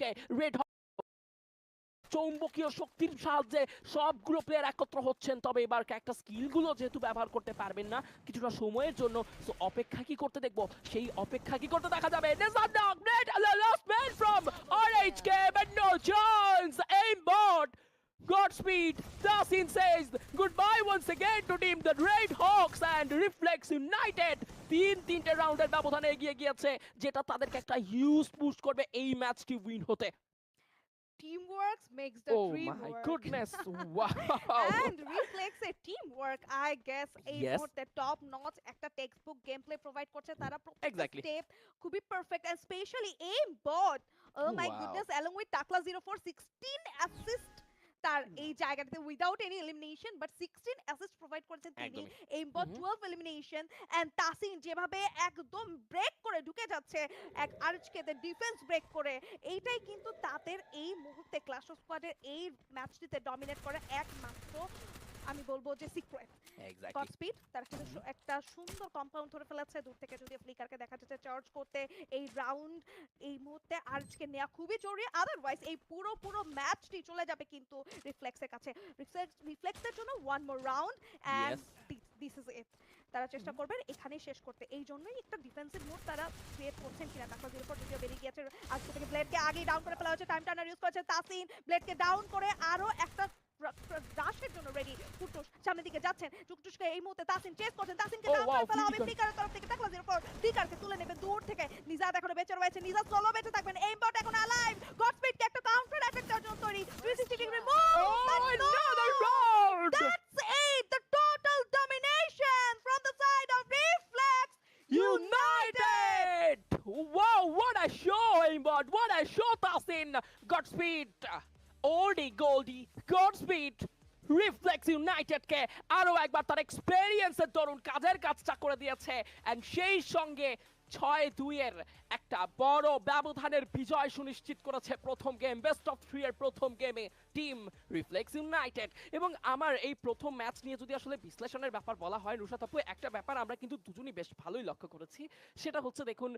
কে? Red চৌম্বকীয় শক্তির সাহায্যে সবগুলো প্লেয়ার একত্র হচ্ছেন। তবে এবার একটা স্কিলগুলো যেহেতু ব্যবহার করতে পারবেন না কিছুটা সময়ের জন্য। So অপেক্ষা কি করতে দেখব? সেই অপেক্ষা কি করতে দেখা যাবে? Dog, net, and the last man from Godspeed, Dasin says goodbye once again to team the Red Hawks and Reflex United. তিন তিনটে রাউন্ডের ব্যবধানে এগিয়ে গিয়েছে যেটা তাদেরকে একটা হিউজ পুশ করবে এই ম্যাচটি উইন হতে Teamwork makes the Oh dream my work. goodness, wow. and reflex এ teamwork I guess এই Yes. মুহূর্তে টপ নচ একটা বুক গেম প্রোভাইড করছে তারা প্রত্যেকটা Exactly. স্টেপ খুবই perfect and specially Aimbot oh my Wow. Goodness along with Takla 04 16 assist তার এই জায়গাটাতে without any elimination but 16 assist provide করেছেন তিনি। Twelve bot Mhm. 12 elimination and Tasin যেভাবে একদম ব্রেক করে ঢুকে যাচ্ছে এক আরচকে ডিফেন্স ব্রেক করে এইটাই কিন্তু তাদের এই মুহূর্তে ক্লাস অফ স্কোয়াডের এই ম্যাচটিতে ডমিনেট করে একমাত্র আমি বলব যে সিক্রেট. গড স্পিড তারা কিন্তু একটা সুন্দর কম্পাউন্ড ধরে ফেলেছে। দূর থেকে যদি ফ্লিকারকে দেখা যাচ্ছে চার্জ করতে এই রাউন্ড এই মুহূর্তে আরজকে নেওয়া খুবই জরুরি। আদারওয়াইজ এই পুরো পুরো ম্যাচটি চলে যাবে কিন্তু রিফ্লেক্সের কাছে। রিফ্লেক্সের জন্য one more round and. This is it তারা চেষ্টা করবেন এখানেই শেষ করতে। এই জন্যই একটা ডিফেন্সিভ মুভ তারা ক্রিয়েট করছেন কিনা তারপর জিরো ফোর যদিও বেরিয়ে গিয়েছে। আজকে থেকে ব্লেডকে আগেই ডাউন করে ফেলা হয়েছে। টাইম টার্নার ইউজ করেছে তাসিন। ব্লেডকে ডাউন করে আরও একটা রাশের জন্য রেডি কুটুস সামনের দিকে যাচ্ছেন টুকটুসকে এই মুহূর্তে তাসিন চেস করছেন তাসিনকে Oh, ডাউন করে ফেলা হবে ফ্লিকারের তরফ থেকে টাকলা জিরো ফোর ফ্লিকারকে তুলে নেবে দূর থেকে নিজাত এখনও বেঁচে রয়েছে নিজাত সোলো বেঁচে থাকবেন এইম বট এখন অ্যালাইভ গডস্পিডকে একটা কাউন্টার অ্যাটাক দেওয়ার জন্য তৈরি 360 degree move Oh, another round! That's it! The total domination from the side of Reflex United! Wow, what a show, Aimbot! What a show, Tasin! Godspeed! Oldie Goldie, Godspeed! Reflex ইউনাইটেডকে আরও একবার তার এক্সপেরিয়েন্সের দরুন কাজের কাজটা করে দিয়েছে এন্ড সেই সঙ্গে ছয় দুইয়ের একটা বড় ব্যবধানের বিজয় সুনিশ্চিত করেছে প্রথম গেম বেস্ট অফ থ্রি এর প্রথম গেমে টিম রিফ্লেক্স ইউনাইটেড এবং আমার এই প্রথম ম্যাচ নিয়ে যদি আসলে বিশ্লেষণের ব্যাপার বলা হয় রুশাত আপু একটা ব্যাপার আমরা কিন্তু দুজনই বেশ ভালোই লক্ষ্য করেছি। সেটা হচ্ছে দেখুন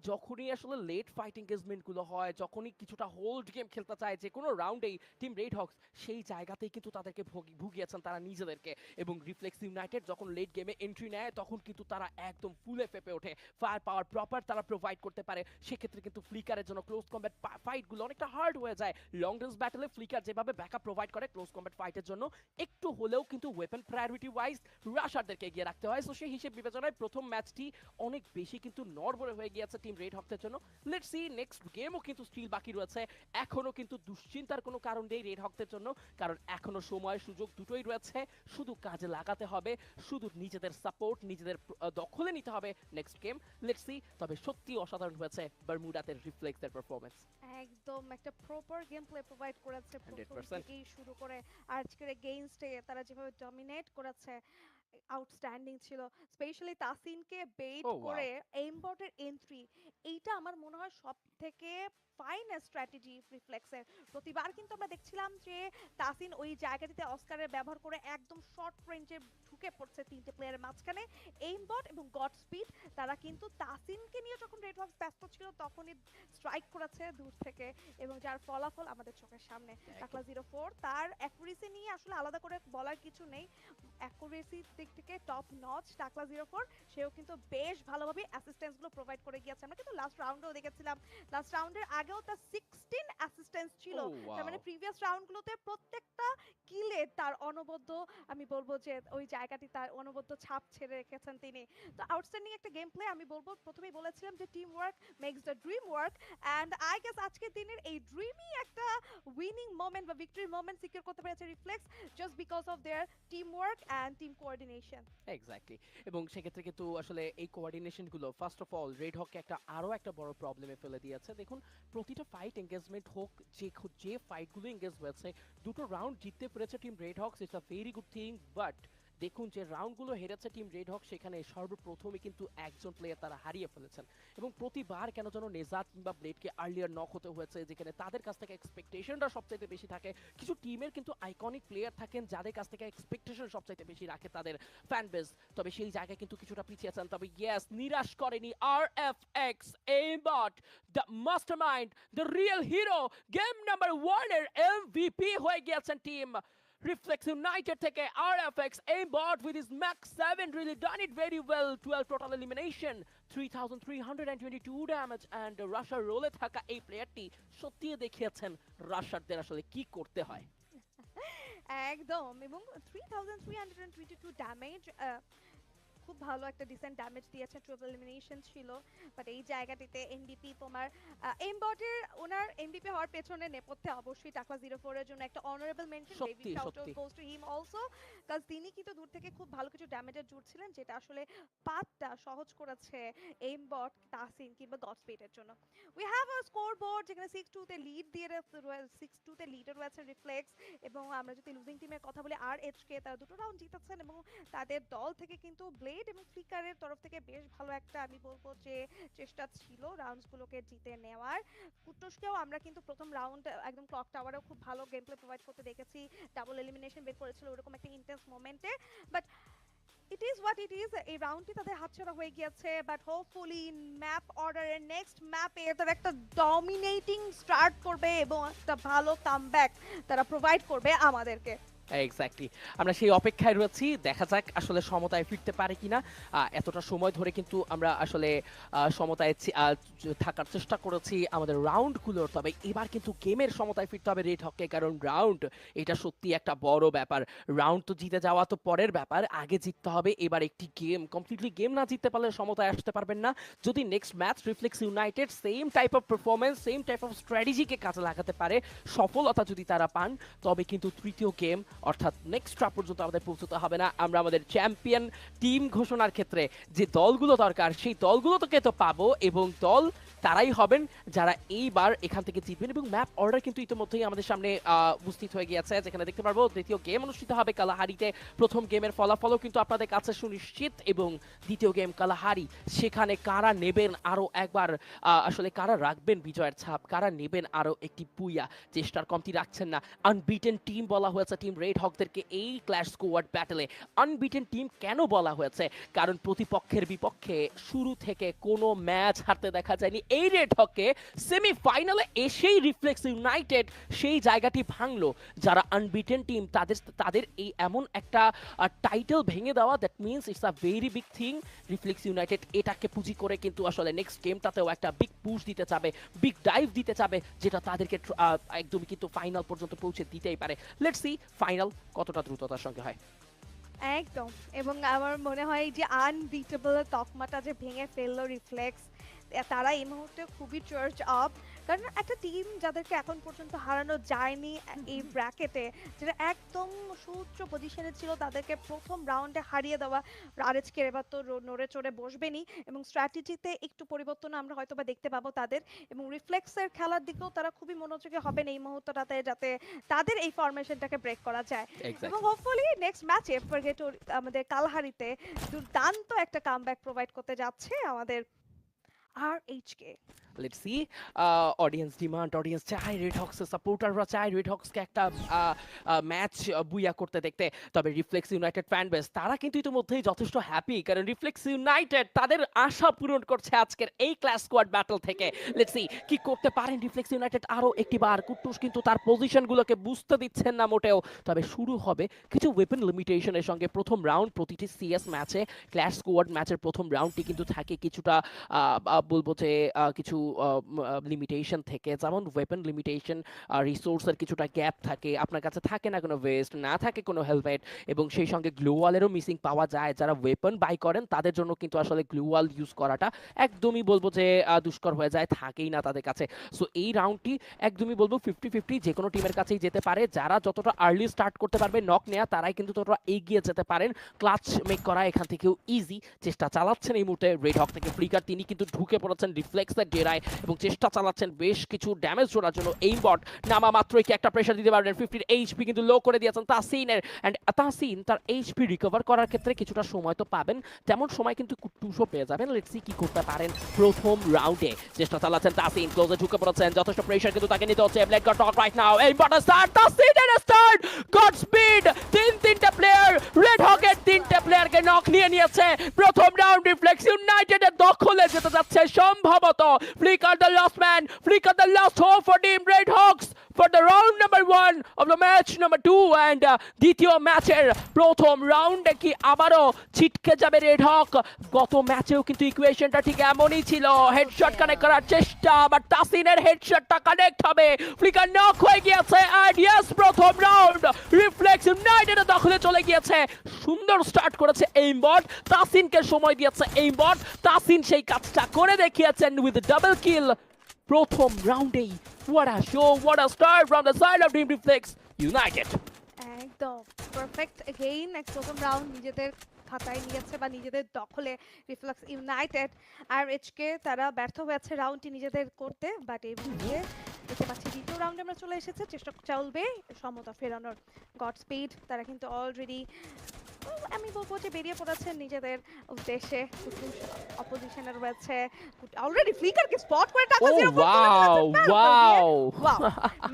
যখনই আসলে লেট ফাইট এঙ্গেজমেন্টগুলো হয়, যখনই কিছুটা হোল্ড গেম খেলতে চায়, যে কোনো রাউন্ডেই টিম রেড হক্স সেই জায়গাতেই কিন্তু তাদেরকে ভুগি- ভুগিয়েছেন তারা নিজেদেরকে। এবং রিফ্লেক্স ইউনাইটেড যখন লেট গেমে এন্ট্রি নেয়, তখন কিন্তু তারা একদম ফুলে ফেপে ওঠে। ফায়ার পাওয়ার প্রপার তারা প্রোভাইড করতে পারে। সেক্ষেত্রে কিন্তু ফ্লিকারের জন্য ক্লোজ কম্ব্যাট ফাইটগুলো অনেকটা হার্ড হয়ে যায়। লং রেঞ্জ ব্যাটেলে ফ্লিকার যেভাবে ব্যাকআপ প্রোভাইড করে ক্লোজ কম্ব্যাট ফাইটের জন্য একটু হলেও কিন্তু ওয়েপন প্রায়োরিটি ওয়াইজ রাশারদেরকে এগিয়ে রাখতে হয়। সো সেই হিসেব বিবেচনায় প্রথম ম্যাচটি অনেক বেশি কিন্তু নড়বড়ে হয়ে গিয়েছে টিম রেড হকসের জন্য। লেট সি নেক্সট গেমও কিন্তু স্টিল বাকি রয়েছে। এখনও কিন্তু দুশ্চিন্তার কোনো কারণ নেই রেড হকসের জন্য কারণ এখনও সময় সুযোগ দুটোই রয়েছে। শুধু কাজে লাগাতে হবে শুধু নিজেদের সাপোর্ট নিজেদের দখলে নিতে হবে নেক্সট গেম লেটস সি তবে সত্যি অসাধারণ হয়েছে বারমুডাতে রিফ্লেক্সের পারফরমেন্স একদম একটা প্রপার গেম প্লে প্রোভাইড করেছে প্রথম 100% থেকেই শুরু করে আজকের গেমসটে তারা যেভাবে ডমিনেট করেছে আউটস্ট্যান্ডিং ছিল স্পেশালি তাসিনকে বেট Oh. করে এমবটের এন্ট্রি এইটা আমার মনে হয় সব থেকে ফাইন স্ট্র্যাটেজি রিফ্লেক্সের প্রতিবার কিন্তু আমরা দেখছিলাম যে তাসিন ওই জায়গাটিতে অস্কারের ব্যবহার করে একদম শর্ট রেঞ্জে ঢুকে পড়ছে তিনটে প্লেয়ারের মাঝখানে। এইমবট এবং গড স্পিড তারা কিন্তু তাসিনকে নিয়ে যখন রেড হক্স ব্যস্ত ছিল তখনই স্ট্রাইক করেছে দূর থেকে এবং যার ফলাফল আমাদের চোখের সামনে। টাকলা জিরো ফোর তার অ্যাকুরেসি নিয়ে আসলে আলাদা করে বলার কিছু নেই। অ্যাকুরেসির দিক থেকে top notch Takla zero four সেও কিন্তু বেশ ভালোভাবে অ্যাসিস্ট্যান্সগুলো প্রোভাইড করে গিয়েছে। আমরা কিন্তু লাস্ট রাউন্ডেও দেখেছিলাম। লাস্ট রাউন্ডের আগেও তার সিক্সটিন অ্যাসিস্ট্যান্স ছিল তার মানে. প্রিভিয়াস রাউন্ডগুলোতে প্রত্যেকটা কিলে তার অনবদ্য, আমি বলব যে ওই জায়গাটি তার অনবদ্য ছাপ ছেড়ে রেখেছেন তিনি। তো আউটস্ট্যান্ডিং একটা গেম প্লে আমি বলব। প্রথমেই বলেছিলাম যে team work makes the dream work and I guess আজকের দিনের এই ড্রিমই একটা উইনিং মোমেন্ট বা ভিক্টরি মোমেন্ট সিকিউর করতে পেরেছে Reflex just because of their team work and team coordination exactly এবং সেক্ষেত্রে কিন্তু আসলে এই কোঅর্ডিনেশনগুলো ফার্স্ট অফ অল রেড হককে একটা আরও একটা বড় প্রবলেমে ফেলে দিয়েছে। দেখুন, প্রতিটা ফাইট এঙ্গেজমেন্ট হোক, যে যে ফাইটগুলো এঙ্গেজ হয়েছে, দুটো রাউন্ড জিততে পেরেছে team Red Hawks it's a very good thing but দেখুন যে রাউন্ডগুলো হেরেছে টিম রেড হক, সেখানে সর্বপ্রথমে কিন্তু একজন প্লেয়ার তারা হারিয়ে ফেলেছেন। এবং প্রতিবার কেন যেন নেজাত কিংবা ব্লেডকে আর্লিয়ার নক হতে হয়েছে, যেখানে তাদের কাছ থেকে এক্সপেকটেশনটা সবচাইতে বেশি থাকে। কিছু টিমের কিন্তু আইকনিক প্লেয়ার থাকেন, যাদের কাছ থেকে এক্সপেকটেশন সবচাইতে বেশি রাখে তাদের ফ্যান বেস তবে সেই জায়গায় কিন্তু কিছুটা পিছিয়েছেন তবে ইয়েস নিরাশ করেনি R F X Aimbot the master mind the real hero game number ওয়ানের এমভিপি হয়ে গিয়েছেন টিম Reflex United থেকে RFX aimbot with his Max 7 really done it very well 12 total elimination 3322 damage and rusher রোলে থাকা এই প্লেয়ারটি সত্যিই দেখিয়েছেন রাশারদের আসলে কি করতে হয় একদম এবং three thousand three hundred and twenty two damage খুব ভালো একটা ডিসেন্ট ড্যামেজ দিয়েছে ট্রিপল এলিমিনেশন ছিল বাট এই জায়গাটিতে এমবিপি তোমার এমবটের ওনার এমবিপি হওয়ার পেছনে নেপথ্যে অবশ্যই টাকা জিরো ফোরের জন্য একটা অনারেবল মেনশন সত্যি, সত্যি। গোজ টু হিম অলসো কাজ তিনি কিন্তু দূর থেকে খুব ভালো কিছু ড্যামেজের জুড়ছিলেন যেটা আসলে পাতটা সহজ করেছে এমবট তাসিন কিংবা গডস্পিডের জন্য we have a score board যেখানে সিক্স টুতে লিড দিয়ে সিক্স টুতে লিডে রয়েছে রিফ্লেক্স এবং আমরা যদি লুজিং টিমের কথা বলি আর এইচকে তারা দুটো রাউন্ড জিতেছেন এবং তাদের দল থেকে কিন্তু ব্লেড এবং ফ্লিকারের তরফ থেকে বেশ ভালো একটা, আমি বলব যে, চেষ্টা ছিল রাউন্ডসগুলোকে জিতে নেওয়ার। কুটুসকেও আমরা কিন্তু প্রথম রাউন্ড একদম ক্লক টাওয়ারেও খুব ভালো গেম প্লে প্রোভাইড করতে দেখেছি। ডাবল এলিমিনেশন বের করেছিল ওরকম একটা ইন্টেন্স মোমেন্টে but it is what it is এই রাউন্ডটি তাদের হাতছাড়া হয়ে গিয়েছে। বাট হোপফুলি ম্যাপ অর্ডারের নেক্সট ম্যাপে তারা একটা ডমিনেটিং স্টার্ট করবে এবং একটা ভালো কামব্যাক তারা প্রোভাইড করবে আমাদেরকে। এক্স্যাক্টলি আমরা সেই অপেক্ষায় রয়েছি। দেখা যাক আসলে সমতায় ফিরতে পারে কিনা। এতটা সময় ধরে কিন্তু আমরা আসলে সমতায় থাকার চেষ্টা করেছি আমাদের রাউন্ডগুলোর। তবে এবার কিন্তু গেমের সমতায় ফিরতে হবে রেড হককে। কারণ রাউন্ড, এটা সত্যি একটা বড় ব্যাপার। রাউন্ড তো জিতে যাওয়া তো পরের ব্যাপার। আগে জিততে হবে। এবার একটি গেম কমপ্লিটলি গেম না জিততে পারলে সমতায় আসতে পারবেন না। যদি next match Reflex United same type of performance same type of স্ট্র্যাটেজিকে কাজে লাগাতে পারে, সফলতা যদি তারা পান, তবে কিন্তু তৃতীয় গেম অর্থাৎ নেক্সট ট্রাপ পর্যন্ত আমাদের পৌঁছতে হবে না। আমরা আমাদের চ্যাম্পিয়ন টিম ঘোষণার ক্ষেত্রে যে দলগুলো দরকার, সেই দলগুলো তোকে তো পাবো এবং দল তারাই হবেন যারা এইবার এখান থেকে জিতবেন এবং ম্যাপ অর্ডার কিন্তু ইতিমধ্যেই আমাদের সামনে উপস্থিত হয়ে গিয়েছে। যেখানে দেখতে পারব দ্বিতীয় গেম অনুষ্ঠিত হবে কালাহারিতে। প্রথম গেমের ফলাফলও কিন্তু আপনাদের কাছে সুনিশ্চিত এবং দ্বিতীয় গেম কালাহারি, সেখানে কারা নেবেন আরও একবার আসলে কারা রাখবেন বিজয়ের ছাপ, কারা নেবেন আরও একটি পুইয়া। চেষ্টার কমতি রাখছেন না। আনবিটেন টিম বলা হয়েছে টিম রেড হকদেরকে এই ক্ল্যাশ স্কোয়াড ব্যাটেলে আনবিটেন টিম কেন বলা হয়েছে? কারণ প্রতিপক্ষের বিপক্ষে শুরু থেকে কোনো ম্যাচ হারতে দেখা যায়নি। এই রেড হককে সেমিফাইনালে এসেই রিফ্লেক্স ইউনাইটেড সেই জায়গাটি ভাঙলো। যারা আনবিটেন টিম তাদের তাদের এই এমন একটা টাইটেল ভেঙে দেওয়া that means it's a very big thing Reflex United এটাকে পুঁজি করে কিন্তু আসলে নেক্সট গেমটাতেও একটা বিগ পুশ দিতে চাবে বিগ ডাইভ দিতে চাবে, যেটা তাদেরকে একদমই কিন্তু ফাইনাল পর্যন্ত পৌঁছে দিতেই পারে। লেটস ফাইনাল কতটা দ্রুততার সঙ্গে হয়? একদম। এবং আমার মনে হয় যে আনবিটেবল তকমাটা যে ভেঙে ফেলল রিফ্লেক্স তারা এই মুহূর্তে খুবই চার্চ আপ কারণ একটা টিম যাদেরকে এখন পর্যন্ত হারানো যায়নি এই ব্র্যাকেটে যেটা একদম সুউচ্চ পজিশনে ছিল তাদেরকে প্রথম রাউন্ডে হারিয়ে দেওয়া আরএচকে এবার তো নড়ে চড়ে বসবেনই এবং স্ট্র্যাটেজিতে একটু পরিবর্তন আমরা হয়তো বা দেখতে পাবো তাদের এবং রিফ্লেক্সের খেলার দিকেও তারা খুবই মনোযোগী হবেন এই মুহূর্তটাতে যাতে তাদের এই ফরমেশনটাকে ব্রেক করা যায়। এবং হোপফুলি নেক্সট ম্যাচে ফরগেট আমাদের কালহারিতে দুর্দান্ত একটা কামব্যাক প্রোভাইড করতে যাচ্ছে আমাদের R HK let's see audience demand audience চাই রেড হক্সের সাপোর্টাররা চায় রেড হক্সকে একটা ম্যাচ বুইয়া করতে দেখতে। তবে রিফ্লেক্স ইউনাইটেড ফ্যান বেস তারা কিন্তু ইতিমধ্যেই যথেষ্ট হ্যাপি কারণ রিফ্লেক্স ইউনাইটেড তাদের আশা পূরণ করছে আজকের এই ক্লাস স্কোয়াড ব্যাটল থেকে। লেটস সি কি করতে পারেন রিফ্লেক্স ইউনাইটেড আরও একটি বার কুট্টুস কিন্তু তার পজিশনগুলোকে বুঝতে দিচ্ছেন না মোটেও। তবে শুরু হবে কিছু ওয়েপন লিমিটেশনের সঙ্গে প্রথম রাউন্ড প্রতিটি সিএস ম্যাচে ক্লাস স্কোয়াড ম্যাচের প্রথম রাউন্ডটি কিন্তু থাকে কিছুটা বলব যে কিছু লিমিটেশন থেকে, যেমন ওয়েপন লিমিটেশন রিসোর্সের কিছুটা গ্যাপ থাকে, আপনার কাছে থাকে না কোনো ওয়েস্ট না থাকে কোনো হেলমেট এবং সেই সঙ্গে গ্লোয়ালেরও মিসিং পাওয়া যায়। যারা ওয়েপন বাই করেন, তাদের জন্য কিন্তু আসলে গ্লোয়াল ইউজ করাটা একদমই বলব যে দুষ্কর হয়ে যায়, থাকেই না তাদের কাছে। সো এই রাউন্ডটি একদমই বলব ফিফটি ফিফটি যে কোনো টিমের কাছেই যেতে পারে। যারা যতটা আর্লি স্টার্ট করতে পারবে নক নেয়া, তারাই কিন্তু ততটা এগিয়ে যেতে পারেন। ক্লাচ মেক করা এখান থেকেও ইজি চেষ্টা চালাচ্ছেন এই মুহূর্তে রেড হক থেকে ফ্লিকার তিনি কিন্তু ঢুকে পড়েছেন রিফ্লেক্সের ডেরায় যায় এবং চেষ্টা চালাচ্ছেন বেশ কিছু ড্যামেজ জোড়ার জন্য এই বট নামা মাত্রই কি একটা প্রেশার দিতে পারবেন। ফিফটির এইচপি কিন্তু লো করে দিয়েছেন তাসিনের অ্যান্ড তাসিন তার এইচপি রিকভার করার ক্ষেত্রে কিছুটা সময় তো পাবেন। তেমন সময় কিন্তু কুটুসও পেয়ে যাবেন। লেটস কি করতে পারেন প্রথম রাউন্ডে চেষ্টা চালাচ্ছেন তাসিন ক্লোজে ঢুকে পড়েছেন। যথেষ্ট প্রেশার কিন্তু তাকে নিতে হচ্ছে। ব্ল্যাক গট রাইট নাও এই বট স্টার্ট তাসিন এর স্টার্ট গড আবারও ছিটকে যাবে রেড হক গত ম্যাচেও কিন্তু ইকুয়েশনটা ঠিক এমনই ছিল। হেডশট কানেক্ট করার চেষ্টা বাট তাসিনের হেডশটটা কানেক্ট হবে। ফ্লিকার নক হয়ে গিয়েছে অ্যান্ড ইয়েস প্রথম রাউন্ড রিফ্লেক্স ইউনাইটেড দখলে চলে গিয়েছে। সুন্দর স্টার্ট করেছে এই বট তাসিনকে সময় দিয়েছে এই বট তাসিন সেই কাজটা করে দেখিয়েছেন উইথ ডাবল কিল প্রথম রাউন্ডেই what a show what a start from the side of Team Reflex United একদম পারফেক্ট এগেইন এক প্রথম রাউন্ড নিজেদের খাতায় নিয়েছে বা নিজেদের দখলে রিফ্লেক্স ইউনাইটেড আর এইচকে তারা ব্যর্থ হয়েছে রাউন্ডটি নিজেদের করতে বাট এই দিয়ে দেখতে পাচ্ছি দ্বিতীয় রাউন্ডে আমরা চলে এসেছে, চেষ্টা চলবে সমতা ফেরানোর। গড স্পিড তারা কিন্তু অলরেডি আমি বলব যে বেরিয়ে পড়েছেন নিজেদের উদ্দেশ্যে। অপোজিশনে রয়েছে। অলরেডি ফ্লিকারকে স্পট করে টাকা জিরো wow wow. ওয়াও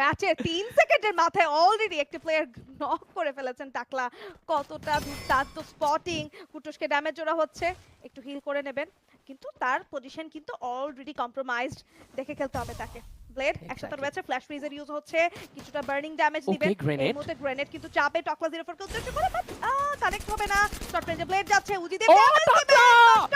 ম্যাচের তিন সেকেন্ডের মাথায় অলরেডি একটি প্লেয়ার নক করে ফেলেছেন টাকলা। কতটা দুর্দান্ত স্পটিং কুটুসকে ড্যামেজ জোড়া হচ্ছে। একটু হিল করে নেবেন। কিন্তু তার পজিশন কিন্তু অলরেডি কম্প্রোমাইজড দেখে খেলতে হবে তাকে। ব্লেড একসাথে. রয়েছে ফ্ল্যাশ ফ্রিজের ইউজ হচ্ছে কিছুটা বার্নিং ড্যামেজ দিবেন এই মুহূর্তে গ্রেনেড কিন্তু চাপে টকলা জিরো ফোর কে উদ্দেশ্য করে বাট কানেক্ট হবে না। শর্ট রেঞ্জে ব্লেড যাচ্ছে উজি দিয়ে Oh, দিবেন,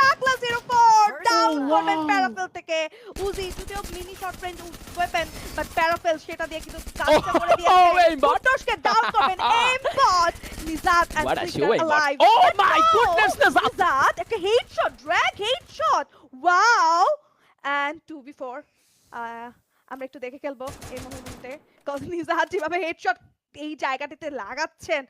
টাকলা! জিরো ফোর ডাউন Oh, করবেন প্যারাফেল থেকে। উজি যদিও mini short range weapon but parafal সেটা দিয়ে কিন্তু কাজটা করে Oh, দিয়েছে aimbot. কুটুসকে ডাউন করবেন Aimbot Nizat and What a Flicker show, aimbot. alive. Oh my goodness, Nizat. Nizat একটা headshot drag headshot wow and 2v4 আমরা একটু দেখে খেলব এই মুহূর্তে। নিজাত যেভাবে হেডশট এই জায়গাটিতে লাগাচ্ছেন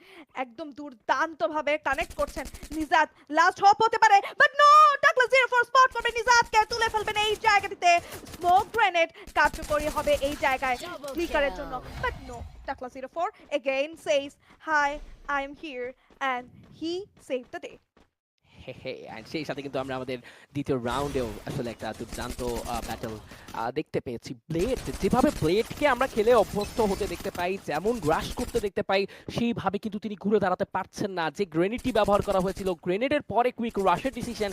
একদম দুর্দান্ত ভাবে কানেক্ট করছেন নিজাত। লাস্ট হপ হতে পারে but no Takla zero four spot করবে নিজাতকে তুলে ফেলবেন এই জায়গাটিতে। স্মোক গ্রেনেড কার্যকরী হবে এই জায়গায় ফ্লিকারের জন্য। But no Takla zero four again says hi I am here and he save the day সেই সাথে কিন্তু আমরা আমাদের দ্বিতীয় রাউন্ডেও আসলে একটা দুর্দান্ত ব্যাটল দেখতে পেয়েছি। ব্লেড যেভাবে ব্লেডকে আমরা খেলে অভ্যস্ত হতে দেখতে পাই, যেমন গ্রাস করতে দেখতে পাই, সেইভাবে কিন্তু তিনি ঘুরে দাঁড়াতে পারছেন না। যে গ্রেনেডটি ব্যবহার করা হয়েছিল গ্রেনেডের পরে কুইক রাশের ডিসিশন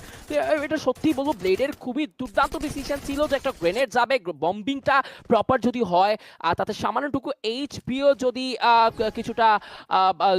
এটা সত্যি বলব ব্লেডের খুবই দুর্দান্ত ডিসিশন ছিল যে একটা গ্রেনেড যাবে বম্বিংটা প্রপার যদি হয়, আর তাতে সামান্যটুকু এইচপিও যদি কিছুটা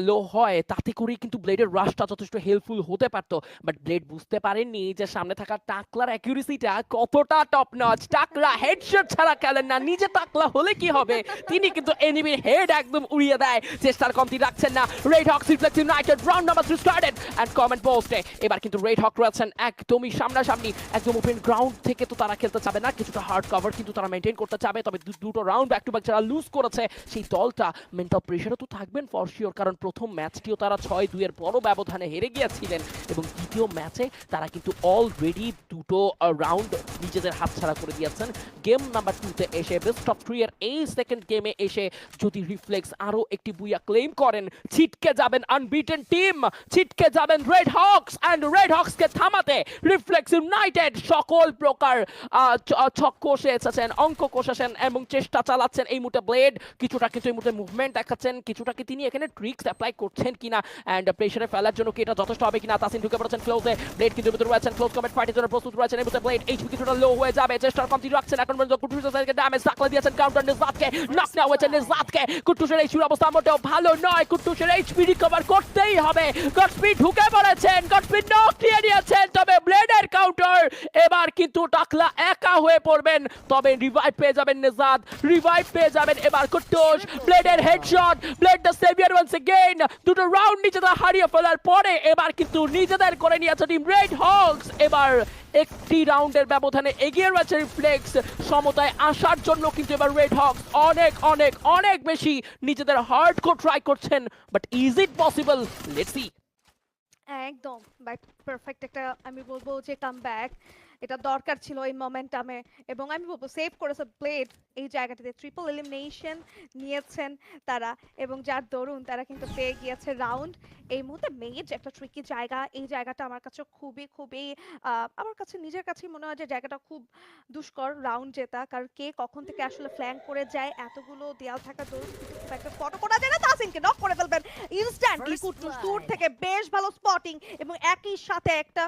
লো হয়, তাতে করেই কিন্তু ব্লেডের রাশটা যথেষ্ট হেল্পফুল হতে পারতো। বাট ব্লেড বুঝতে পারেননি যে সামনে থাকা টাকলার অ্যাকিউরেসিটা কতটা টপ নচ টাকলা হেডশট ছাড়া খেলেন না, নিজে টাকলা হলে কি হবে? তিনি কিন্তু এনিমির হেড একদম উড়িয়ে দেয়। চেষ্টার কমতি রাখছেন না। Red Hawk Reflex United round number three started and comment পোস্টে এবার কিন্তু রেড হক রয়েছেন একদমই সামনাসামনি। একদম ওপেন গ্রাউন্ড থেকে তো তারা খেলতে চাবে না, কিছুটা হার্ড কভার কিন্তু তারা মেনটেন করতে চাবে। তবে দুটো রাউন্ড ব্যাক টু ব্যাক যারা লুজ করেছে, সেই দলটা মেন্টাল প্রেশারে তো থাকবেন ফর শিওর কারণ প্রথম ম্যাচটিও তারা ছয় দুইয়ের বড় ব্যবধানে হেরে গিয়েছিলেন। এবং দ্বিতীয় ম্যাচে তারা কিন্তু অলরেডি দুটো রাউন্ড নিজেদের হাতছাড়া করে দিয়েছেন। গেম নাম্বার টুতে এসে বেস্ট অফ থ্রি এর এই সেকেন্ড গেমে এসে যদি রিফ্লেক্স আরও একটি বুইয়া ক্লেম করেন, ছিটকে যাবেন আনবিটেন টিম ছিটকে যাবেন রেড হকস অ্যান্ড রেড হকসকে থামাতে রিফ্লেক্স ইউনাইটেড সকল প্রকার ছক কষে এসেছেন অঙ্ক কষেছেন এবং চেষ্টা চালাচ্ছেন এই মুহূর্তে ব্লেড কিছুটা কিন্তু এই মুহূর্তে মুভমেন্ট দেখাচ্ছেন, কিছুটা কি তিনি এখানে ট্রিক্স অ্যাপ্লাই করছেন কিনা অ্যান্ড প্রেশারে ফেলার জন্য কি এটা যথেষ্ট হবে কিনা? তাসিন ঢুকে পড়েছেন ক্লোজে ব্লেড কিন্তু ভিতরে রয়েছেন ক্লোজ কমেন্ট ফাইটের জন্য প্রস্তুত রয়েছেন। এই মুহূর্তে ব্লেড এইচপি কিছুটা লো হয়ে যাবে। চেষ্টার কমতি রাখছেন। এখন পর্যন্ত কুটুসের ড্যামেজ তাকলা দিয়েছেন। কাউন্টার নিজাতকে নক নেওয়া হয়েছে নিজাতকে কুটুসের শুরু অবস্থা মোটেও ভালো নয়। কুটুসের এইচপি রিকভার করতেই হবে। গডস্পি ঢুকে পড়েছেন। গডস্পি নক দিয়ে দিয়েছেন। তবে ব্লেডের কিন্তু টাকলা একা হয়ে পড়বেন। তবে রিভাইভ পেয়ে যাবেন নিজাত রিভাইভ পেয়ে যাবেন এবার Kutus ব্লেডের headshot Blade the saviour once again দুটো রাউন্ড নিজেদের হারিয়ে ফেলার পরে এবার কিন্তু নিজেদের করে নিয়েছে টিম রেড হকস এবার একটি রাউন্ডের ব্যবধানে এগিয়ে রয়েছে রিফ্লেক্স সমতায় আসার জন্য কিন্তু এবার রেড হকস অনেক অনেক অনেক বেশি নিজেদের হার্ড কো ট্রাই করছেন। But is it possible let's see একদম বাট পারফেক্ট একটা, আমি বলব যে কাম ব্যাক এটা দরকার ছিল এই মোমেন্টামে এবং আমি বলব সেভ করেছে ব্লেড এই জায়গাটিতে ট্রিপল এলিমিনেশন নিয়েছেন তারা। এবং যার দরুন তারা কিন্তু পেয়ে গিয়েছে রাউন্ড এই মুহূর্তে মেজ একটা ট্রিকি জায়গা। এই জায়গাটা আমার কাছে খুবই খুবই আমার কাছে নিজের কাছেই মনে হয় যে জায়গাটা খুব দুষ্কর রাউন্ড জেতা। কারণ কে কখন থেকে আসলে ফ্ল্যাঙ্ক করে যায় এতগুলো দেয়াল থাকা দরুন একটা ফটো করা যায় না। তাসিনকে নক করে ফেলবেন। Instantly blood. দূর থেকে বেশ ভালো স্পটিং এবং একই সাথে একটা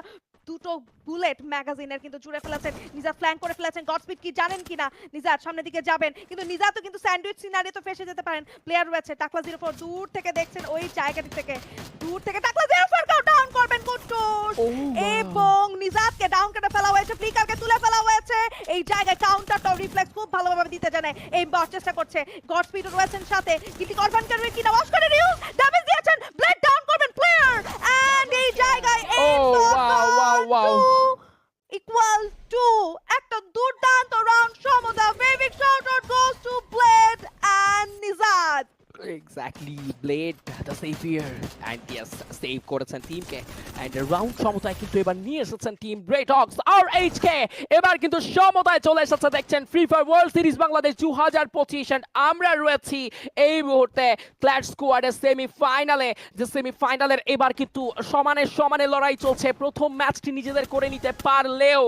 দুটো বুলেট ম্যাগাজিনের কিন্তু জুড়ে ফেলেছেন। নিজা ফ্ল্যাঙ্ক করে ফেলেছেন। গডস্পিড কি জানেন কিনা? নিজার সামনের দিকে যাবেন। কিন্তু নিজা তো কিন্তু স্যান্ডউইচ সিনারি তো ফেসে যেতে পারেন। প্লেয়ার রয়েছে টাকলা জিরো ফোর দূর থেকে দেখছেন ওই জায়গাটি থেকে। দূর থেকে টাকলা জিরো ফোর ডাউন করবেন কুট্টুস এবং নিজাতকে ডাউন করে ফেলা হয়েছে। ফ্লিকারকে তুলে ফেলা হয়েছে। এই জায়গায় কাউন্টারটাও রিফ্লেক্স খুব ভালোভাবে দিতে জানে। এই বস চেষ্টা করছে। গড স্পিড রয়েছেন সাথে। কিন্তু কনফার্ম করবে কিনা ওয়াশ করে রিউজ ড্যামেজ দিয়েছেন ব্লেড ডাউন করবেন প্লেয়ার এন্ড এই জায়গায় Oh, wow, wow, wow. Equal to একটা দুর্দান্ত রাউন্ড সমতা very shout out goes to Blade and Nizat exactly Blade the saviour and yes save করেছেন টিমকে অ্যান্ড রাউন্ড সমতায় কিন্তু এবার নিয়ে এসেছেন team great Hawks R H K এবার কিন্তু সমতায় চলে এসেছে, দেখছেন Free Fire World Series Bangladesh দু হাজার পঁচিশ অ্যান্ড আমরা রয়েছি এই মুহূর্তে ক্ল্যাট স্কোয়াডের সেমিফাইনালে যে সেমিফাইনালের এবার কিন্তু সমানে সমানে লড়াই চলছে। প্রথম ম্যাচটি নিজেদের করে নিতে পারলেও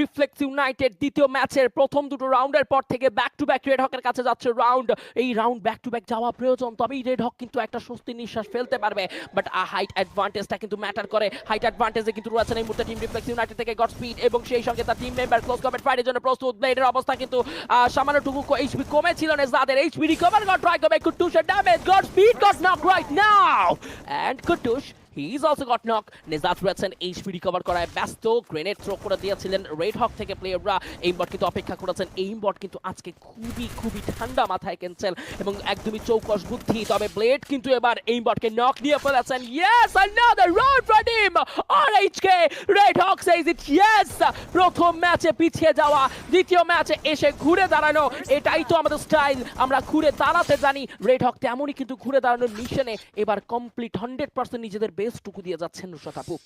রিফ্লেক্স ইউনাইটেড দ্বিতীয় ম্যাচের প্রথম দুটো রাউন্ডের পর থেকে ব্যাক টু ব্যাক রেড হকের কাছে যাচ্ছে রাউন্ড এই রাউন্ড ব্যাক টু ব্যাক যাওয়া প্রয়োজন। তবেই রেড হক কিন্তু একটা স্বস্তির নিঃশ্বাস ফেলতে পারবে। বাট হাইট অ্যাডভান্টেজটা কিন্তু ম্যাটার করে। হাইট অ্যাডভান্টেজে কিন্তু রয়েছেন এই মুহূর্তে টিম রিফ্লেক্স ইউনাইটেড থেকে গড স্পিড এবং সেই সঙ্গে তার টিম মেম্বার ক্লোজ কমেন্ট ফাইটের জন্য প্রস্তুত। ব্লেডের অবস্থা কিন্তু আহ, সামান্যটুকু এইচপি কমেছিল না। যাদের এইচপি রিকভার গট ট্রাই করবে কুটুশের damage Godspeed got knock right now and Kutush He's also got knock. নিজাত রয়েছেন এইচপি রিকভার করায় ব্যস্ত। গ্রেনেড থ্রো করে দিয়েছিলেন রেড হক থেকে প্লেয়াররা এইমবট কিন্তু অপেক্ষা করেছেন। এইমবট কিন্তু আজকে খুবই খুবই ঠান্ডা মাথায় ক্যান্সেল এবং একদমই চৌকস বুদ্ধি। তবে ব্লেড কিন্তু এবার এইমবটকে নক নিয়ে ফেলেছেন। Yes another round for him RHK Red Hawk says it. Yes! প্রথম ম্যাচে পিছিয়ে যাওয়া। দ্বিতীয় ম্যাচে এসে ঘুরে দাঁড়ানো। এটাই তো আমাদের স্টাইল আমরা ঘুরে দাঁড়াতে জানি। রেড হক তেমনই কিন্তু ঘুরে দাঁড়ানোর মিশনে এবার কমপ্লিট হান্ড্রেড পার্সেন্ট নিজেদের বেস্টটুকু দিয়ে যাচ্ছেন নুসরাত আপু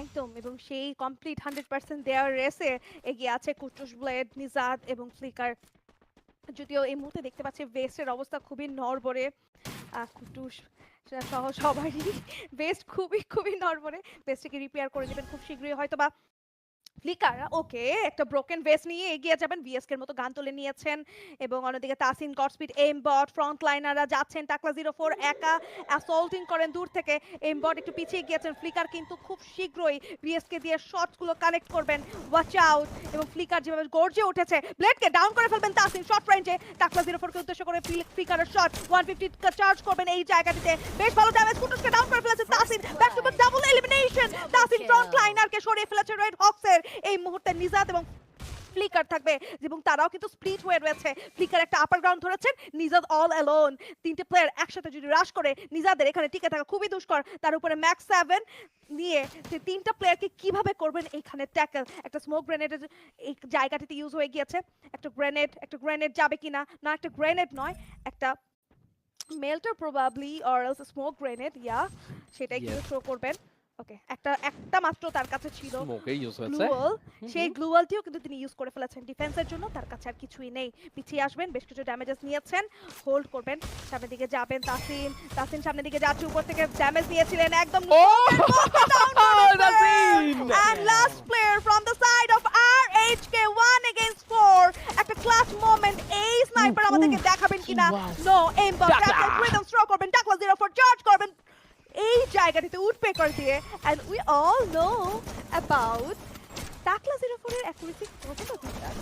একদম, এবং সেই কমপ্লিট হান্ড্রেড পার্সেন্ট দেওয়ার রেসে এগিয়ে আছে কুটুস, ব্লেড, নিজাদ এবং ফ্লিকার। যদিও এই মুহূর্তে দেখতে পাচ্ছি বেস্টের অবস্থা খুবই নড়বড়ে। কুটুস সহ সবারই বেস্ট খুবই খুবই নড়বড়ে। বেস্টকে রিপেয়ার করে দেবেন খুব শীঘ্রই হয়তো বা ফ্লিকার ওকে একটা ব্রোকেন ভেস্ট নিয়ে এগিয়ে যাবেন। ভিএসকের মতো গান তুলে নিয়েছেন এবং অন্যদিকে Tasin Godspeed M Bot front লাইনাররা যাচ্ছেন টাকলা জিরো ফোর একা অ্যাসল্টিং করেন দূর থেকে। এম বট একটু পিছিয়ে গিয়েছেন ফ্লিকার কিন্তু খুব শীঘ্রই ভিএসকে দিয়ে শটগুলো কানেক্ট করবেন। ওয়াচ আউট এবং ফ্লিকার যেভাবে গর্জে উঠেছে ব্লেডকে ডাউন করে ফেলবেন তাসিন শর্ট রেঞ্জে টাকলা জিরো ফোরকে উদ্দেশ্য করে ফ্লিকারের শট ওয়ান ফিফটি চার্জ করবেন এই জায়গাটিতে। বেশ ভালো ড্যামেজ কুটুসকে ডাউন করে ফেলেছে Tasin back to back double elimination Tasin front লাইনারকে সরিয়ে ফেলেছে রেড হক্সের এই মুহূর্তে নিজাত এবং ফ্লিকার থাকবে এবং তারাও কিন্তু স্প্লিট হয়ে রয়েছে। ফ্লিকার একটা আপার গ্রাউন্ড ধরেছেন নিজাদ অল অ্যালোন তিনটে প্লেয়ার একসাথে যদি রাশ করে নিজাদের এখানে টিকে থাকা খুবই দুষ্কর। তার উপরে ম্যাক্স সেভেন নিয়ে সে তিনটা প্লেয়ারকে কীভাবে করবেন এইখানে ট্যাকল একটা স্মোক গ্রেনেডের এই জায়গাটিতে ইউজ হয়ে গিয়েছে। একটা গ্রেনেড একটা গ্রেনেড যাবে কিনা? না না একটা গ্রেনেড নয় একটা melter probably or else smoke grenade yeah সেটাই কিন্তু. থ্রো করবেন। ওকে একটা একটা মাত্র তার কাছে ছিল স্মোকে ইউজ গ্লুয়াল সেই। গ্লুয়ালটিও কিন্তু তিনি ইউজ করে ফেলেছেন ডিফেন্সের জন্য। তার কাছে আর কিছুই নেই। পিছিয়ে আসবেন বেশ কিছু ড্যামেজেস নিয়েছেন। হোল্ড করবেন সামনের দিকে যাবেন তাসিন। তাসিন সামনের দিকে যাচ্ছে উপর থেকে ড্যামেজ দিয়েছিলেন একদম And Naseem! last player from the side of RHK 1 against 4 একটা ক্লাস মোমেন্ট এই স্নাইপার আমাদেরকে দেখাবেন কিনা. নো এম Dakla. ট্যাকল রিদম থ্রো করবেন। টাকলা 04 চার্জ করবেন। এই জায়গাটিতে উঠপে করে দিয়ে and we all know about Takla 04 এর অ্যাকুরেসি কতটা দুর্দান্ত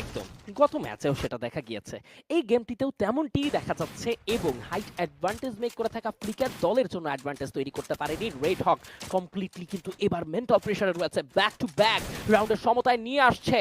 একদম। গত ম্যাচেও সেটা দেখা গিয়েছে। এই গেমটিতেও তেমনটি দেখা যাচ্ছে এবং হাইট অ্যাডভান্টেজ মেক করে থাকা ফ্লিকার দলের জন্য অ্যাডভান্টেজ তৈরি করতে পারেনি রেড হক কমপ্লিটলি কিন্তু এবার মেন্টাল প্রেশারে রয়েছে। ব্যাক টু ব্যাক রাউন্ডের সমতায় নিয়ে আসছে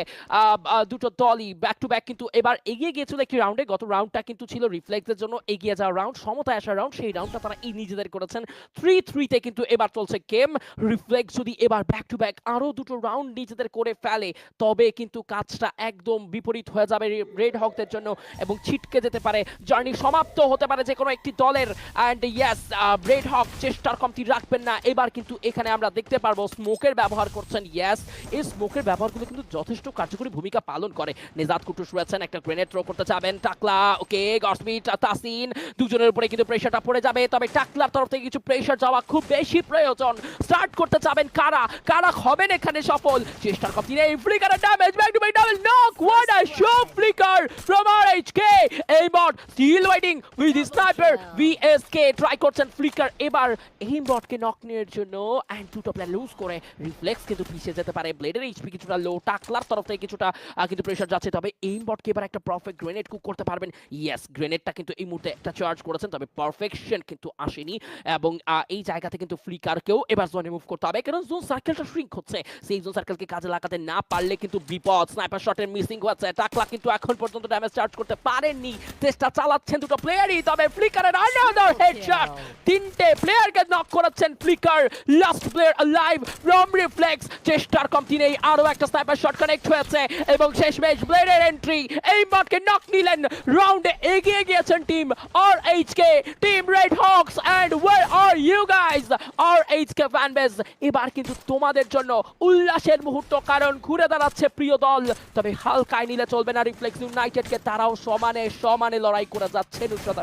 দুটো দলই। ব্যাক টু ব্যাক কিন্তু এবার এগিয়ে গিয়েছিল একটি রাউন্ডে গত রাউন্ডটা কিন্তু ছিল রিফ্লেক্সের জন্য এগিয়ে যাওয়া রাউন্ড সমতায় আসা রাউন্ড সেই রাউন্ডটা তারা এই নিজেদের করেছেন। থ্রি থ্রিতে কিন্তু এবার চলছে গেম রিফ্লেক্স যদি এবার ব্যাক টু ব্যাক আরও দুটো রাউন্ড নিজেদের নিজেদের করে ফেলে, তবে কিন্তু কাজটা একদম বিপরীত হয়ে যাবে রেড হকদের জন্য এবং ছিটকে যেতে পারে। জার্নি সমাপ্ত হতে পারে যে কোনো একটি দলের। অ্যান্ড ইয়েস রেড হক চেষ্টার কমতি রাখবেন না। এবার কিন্তু এখানে আমরা দেখতে পারব স্মোকের ব্যবহার করছেন। ইয়েস এই স্মোকের ব্যবহারগুলো কিন্তু যথেষ্ট কার্যকরী ভূমিকা পালন করে। নেজাদ কুটুস রয়েছেন, একটা গ্রেনেড থ্রো করতে চাবেন টাকলা, ওকে, গসমিট, তাসিন, দুজনের উপরে কিন্তু প্রেশারটা পড়ে যাবে। তবে টাকলার তরফ থেকে কিছু প্রেশার যাওয়া খুব বেশি প্রয়োজন। স্টার্ট করতে চাবেন কারা? কারা হবেন এখানে সফল? চেষ্টার কমতি নেই Flicker damage back to back double knock what a show Flicker from RHK Aimbot still waiting with sniper VSK try করছেন ফ্লিকার এবার এইমবটকে নক নেওয়ার জন্য অ্যান্ড দুটো প্লেয়ার লুজ করে রিফ্লেক্স কিন্তু পিছিয়ে যেতে পারে ব্লেডের এইচপি কিছুটা লো টাকলার তরফ থেকে কিছুটা কিন্তু প্রেশার যাচ্ছে, তবে এইমবটকে এবার একটা পারফেক্ট গ্রেনেড কুক করতে পারবেন। ইয়েস গ্রেনেডটা কিন্তু এই মুহূর্তে একটা চার্জ করেছেন, তবে পারফেকশন কিন্তু আসেনি, এবং এই জায়গাতে কিন্তু ফ্লিকারকেও এবার জোনে মুভ করতে হবে, কারণ জোন সার্কেলটা শ্রিঙ্ক হচ্ছে, সেই জোন সার্কেলকে কাজে লাগাতে না পারলে কিন্তু বিপদ। স্নাইপার শটের মিসিং হচ্ছে টাকলা কিন্তু এখন পর্যন্ত ড্যামেজ চার্জ করতে পারেননি। চেষ্টা চালাচ্ছেন দুটো প্লেয়ারই তবে ফ্লিকারের আনাদার হেডশট তিনটে প্লেয়ারকে নক করাচ্ছেন Flicker last player live from Reflex চেষ্টার কমতি নেই। আরও একটা স্নাইপার শট কানেক্ট হয়েছে। এবং শেষমেশ ব্লেডের এন্ট্রি এই মটকে নক নিলেন। রাউন্ডে এগিয়ে গিয়েছেন team R H K team Red Hawks and where are you guys R H K fan base এবার কিন্তু তোমাদের জন্য উল্লাসের মুহূর্ত কারণ ঘুরে দাঁড়াচ্ছে প্রিয় দল। তবে হালকায় নিলে চলবে না রিফ্লেক্স ইউনাইটেডকে। তারাও সমানে সমানে লড়াই করে যাচ্ছে নুসরাত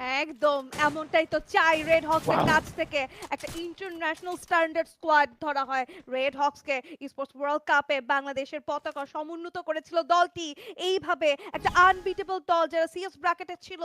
একদম এমনটাই তো চাই রেড হকসের এর কাছ থেকে। একটা ইন্টারন্যাশনাল স্ট্যান্ডার্ড স্কোয়াড ধরা হয়। রেড হকসকে স্পোর্টস ওয়ার্ল্ড কাপে বাংলাদেশের পতাকা সমুন্নত করেছিল দলটি। এইভাবে একটা আনবিটেবল দল যারা সিএস ব্র্যাকেটে ছিল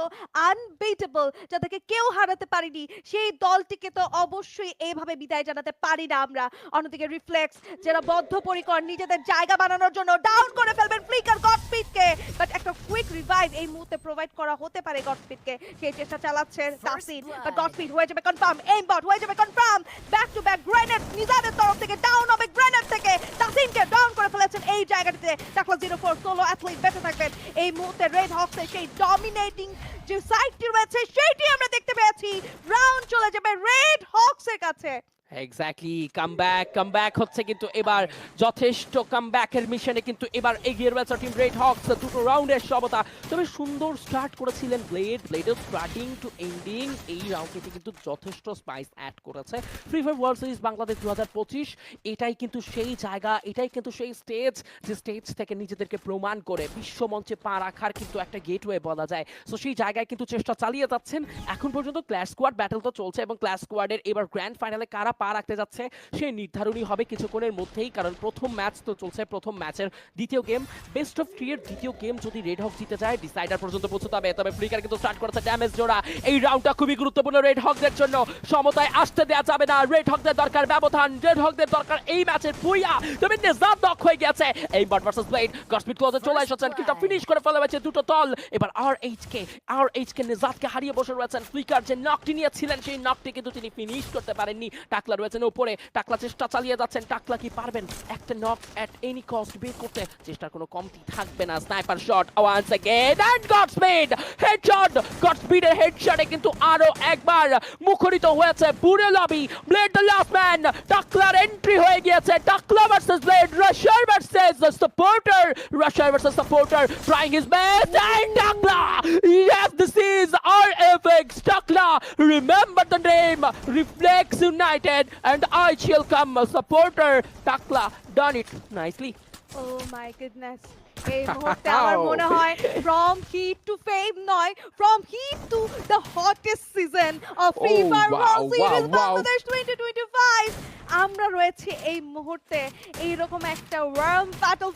আনবিটেবল যাদেরকে কেউ হারাতে পারেনি সেই দলটিকে তো অবশ্যই এইভাবে বিদায় জানাতে পারি না আমরা। অন্যদিকে রিফ্লেক্স যারা বদ্ধপরিকর নিজেদের জায়গা বানানোর জন্য ডাউন করে ফেলবেন ফ্লিকার গডস্পিডকে বাট একটা কুইক রিভাইভ এই মুহূর্তে প্রোভাইড করা হতে পারে গডস্পিডকে সেই চেষ্টা চালাচ্ছে তাসিন বা গডস্পিড হয়ে যাবে কনফার্ম এইম বট হয়ে যাবে confirm back to back grenade নিজাদের তরফ থেকে ডাউন হবে গ্রেনেড থেকে। তাসিনকে ডাউন করে ফেলেছেন এই জায়গাটিতে। টাকলা জিরো ফোর সোলো অ্যাথলিট বেঁচে থাকবেন। এই মুহূর্তে রেড হক্সের সেই ডমিনেটিং যে সাইডটি রয়েছে সেইটি আমরা দেখতে পেয়েছি। রাউন্ড চলে যাবে রেড হক্সের কাছে। এক্স্যাক্টলি কামব্যাক কামব্যাক হচ্ছে কিন্তু এবার যথেষ্ট কামব্যাকের মিশনে কিন্তু এবার এগিয়ে রয়েছে টিম রেড হকস দুটো রাউন্ডের সমতা তবে সুন্দর স্টার্ট করেছিলেন ব্লেড ব্লেডের স্টার্টিং টু এন্ডিং এই রাউন্ডটিতে কিন্তু যথেষ্ট স্পাইস অ্যাড করেছে। Free Fire World Series Bangladesh দু হাজার পঁচিশ, এটাই কিন্তু সেই জায়গা, এটাই কিন্তু সেই স্টেজ যে স্টেজ থেকে নিজেদেরকে প্রমাণ করে বিশ্ব মঞ্চে পা রাখার কিন্তু একটা গেটওয়ে বলা যায়। সো সেই জায়গায় কিন্তু চেষ্টা চালিয়ে যাচ্ছেন। এখন পর্যন্ত ক্লাস স্কোয়াড ব্যাটেল তো চলছে এবং ক্লাস স্কোয়াডের এবার গ্র্যান্ড ফাইনালে কারা পা রাখতে যাচ্ছে। সেই নির্ধারণই হবে কিছুক্ষণের মধ্যেই কারণ প্রথম ম্যাচ তো চলছে প্রথম ম্যাচের দ্বিতীয় গেম। বেস্ট অফ থ্রি এর দ্বিতীয় গেম যদি রেড হক জিতে যায় ডিসাইডার পর্যন্ত পৌঁছতে হবে। তবে ফ্লিকার কিন্তু স্টার্ট করেছে ড্যামেজ জোড়া। এই রাউন্ডটা খুবই গুরুত্বপূর্ণ রেড হকদের জন্য। সমতায় আসতে দেওয়া যাবে না। রেড হকদের দরকার ব্যবধান। রেড হকদের দরকার এই ম্যাচের বুইয়া। তবে নেজাদ দক হয়ে গেছে এই বট ভার্সেস ব্লেড গসপিট ক্লোজে চলে এসেছেন। কিন্তু ফিনিশ করে ফেলা হয়েছে দুটো দল। এবার আর এইচ কে আর এইচ কে নেজাদকে হারিয়ে বসে রয়েছেন ফ্লিকার যে নকটি নিয়েছিলেন সেই নকটি কিন্তু তিনি ফিনিশ করতে পারেননি। টাকলা রয়েছেন উপরে টাকলা চেষ্টা চালিয়ে যাচ্ছেন টাকলা কি পারবেন একটা নক এট এনি কস্ট বের করতে চেষ্টার কোনো কমতি থাকবে না sniper shot once again and god speed headshot god স্পিডের হেডশটে কিন্তু আরো একবার মুখরিত হয়েছে পুরো lobby blade the last man টাকলার entry হয়ে গিয়েছে Takla versus blade rusher versus supporter rusher versus supporter trying his best and Takla yes this is RFX টাকলা remember the name Reflex and I shall come a supporter. Takla done it nicely. Oh my goodness. এই মুহূর্তে আমার মনে হয় from hit to fame নয় from hit to the hottest season of Free Fire wow, World Series. Bangladesh 2025 আমরা রয়েছি এই মুহূর্তে এইরকম একটা ওয়ার্ম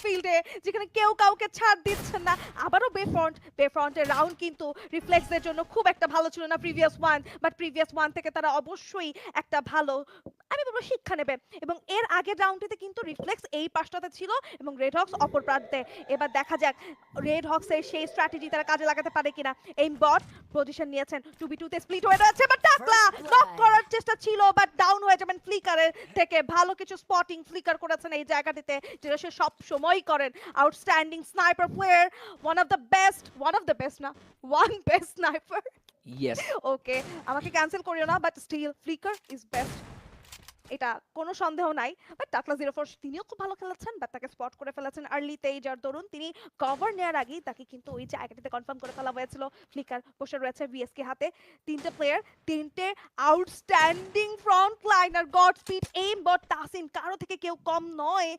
ফিল্ডে যেখানে কেউ কাউকে ছাড় দিচ্ছে না। আবারও বেফ্রন্ট বেফ্রন্টের রাউন্ড কিন্তু রিফ্লেক্সদের জন্য খুব একটা ভালো ছিল না previous one but previous one থেকে তারা অবশ্যই একটা ভালো আমি বলব শিক্ষা নেবে। এবং এর আগের রাউন্ডটিতে কিন্তু রিফ্লেক্স এই পাশটাতে ছিল এবং রেড হক্স অপর প্রান্তে এবার দেখা যাক রেড হক্সের সেই স্ট্র্যাটেজি তারা কাজে লাগাতে পারে কিনা। এই বট পজিশন নিয়েছেন। টু বি টুতে স্প্লিট হয়ে রয়েছে বাট টাকলা নক করার চেষ্টা ছিল বাট ডাউন হয়ে যাবেন ফ্লিকারের থেকে। ভালো কিছু স্পটিং ফ্লিকার করেছেন এই জায়গাটিতে যেটা সে সব সময়ই করেন। Outstanding sniper player one of the best one of the best না one best sniper yes. Okay আমাকে ক্যান্সেল করিও না but still Flicker is best এটা কোনো সন্দেহ নাই বাট টাকলা জিরো ফোর তিনিও খুব ভালো খেলেছেন বাট তাকে স্পট করে ফেলেছেন আর্লিতেই যার দরুন তিনি কভার নেওয়ার আগেই তাকে কিন্তু ওই জায়গাটিতে কনফার্ম করে ফেলা হয়েছিল ফ্লিকার বসে রয়েছে ভিএসকে হাতে। তিনটে প্লেয়ার তিনটে outstanding front liner Godspeed Aimbot Tasin কারও থেকে কেউ কম নয়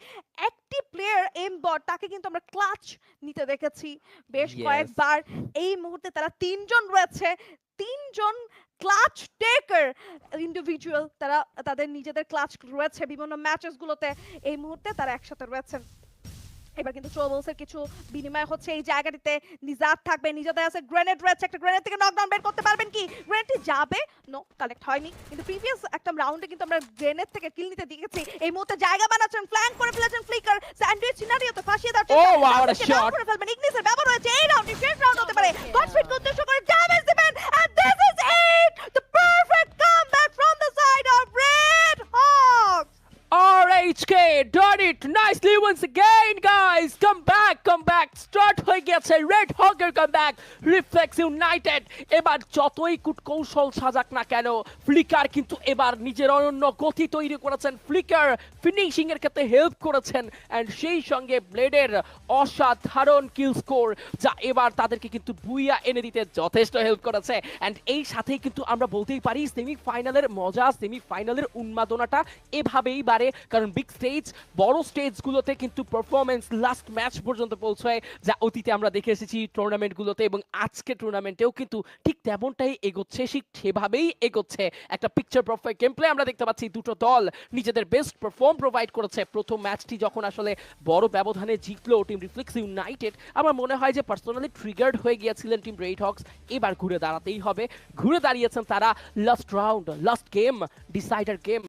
একটি প্লেয়ার এম বট তাকে কিন্তু আমরা ক্লাচ নিতে দেখেছি। বেশ কয়েকবার এই মুহূর্তে তারা তিনজন রয়েছে তিনজন ক্লাচ টেকার ইন্ডিভিজুয়াল তারা তাদের নিজেদের ক্লাচ রয়েছে বিভিন্ন ম্যাচেস গুলোতে এই মুহূর্তে তারা একসাথে রয়েছেন এবার কিন্তু ট্রোবলসের কিছু বিনিময় হচ্ছে এই জায়গাটিতে। নিজাত থাকবে নিজেদের আছে গ্রেনেড রয়েছে একটা গ্রেনেড থেকে নকডাউন বের করতে পারবেন কি? গ্রেনেডটি যাবে? নো কালেক্ট হয়নি। কিন্তু প্রিভিয়াস একটা রাউন্ডে কিন্তু আমরা গ্রেনেড থেকে কিল নিতে দেখেছি। এই মুহূর্তে জায়গা বানাচ্ছেন ফ্ল্যাঙ্ক করে ফেলেছেন ফ্লিকার স্যান্ডউইচ সিনারিওতে ফাঁসিয়ে দেওয়ার Oh, চেষ্টা। shot. করে ফেলবেন। ইগনিসের ব্যবহার হয়েছে। এই রাউন্ডে শেষ রাউন্ড হতে পারে। গডস্পিড উদ্দেশ্য করে ড্যামেজ দিবেন and this is the perfect RHK done it nicely once again, guys. Come back come back. Start হয়ে গেছে রেড হকের কাম ব্যাক রিফ্লেক্স ইউনাইটেড এবার যতই কূটকৌশল সাজাক না কেন ফ্লিকার কিন্তু এবার নিজের অনন্য গতি তৈরি করেছেন। ফ্লিকার ফিনিশিং এর ক্ষেত্রে হেল্প করেছেন এন্ড সেই সঙ্গে ব্লেডের অসাধারণ কিল স্কোর যা এবার তাদেরকে কিন্তু বুইয়া এনে দিতে যথেষ্ট হেল্প করেছে। এন্ড এই সাথেই কিন্তু আমরা বলতেই পারি সেমিফাইনালের মজা সেমিফাইনালের উন্মাদনাটা এভাবেই বাড়ে। কারণ বিগ স্টেজ বড় স্টেজগুলোতে কিন্তু পারফরমেন্স লাস্ট ম্যাচ পর্যন্ত পৌঁছায়, যা অতীতে আমরা দেখে এসেছি টুর্নামেন্টগুলোতে এবং আজকে টুর্নামেন্টেও কিন্তু ঠিক তেমনটাই এগোচ্ছে, ঠিক সেভাবেই এগোচ্ছে। একটা পিকচার পারফেক্ট গেম প্লে আমরা দেখতে পাচ্ছি, দুটো দল নিজেদের বেস্ট পারফর্ম প্রোভাইড করেছে। প্রথম ম্যাচটি যখন আসলে বড় ব্যবধানে জিতলো টিম রিফ্লেক্স ইউনাইটেড আমার মনে হয় যে পার্সোনালি ট্রিগার্ড হয়ে গিয়েছিলেন টিম রেড হক্স এবার ঘুরে দাঁড়াতেই হবে। ঘুরে দাঁড়িয়েছেন তারা last round last game decider game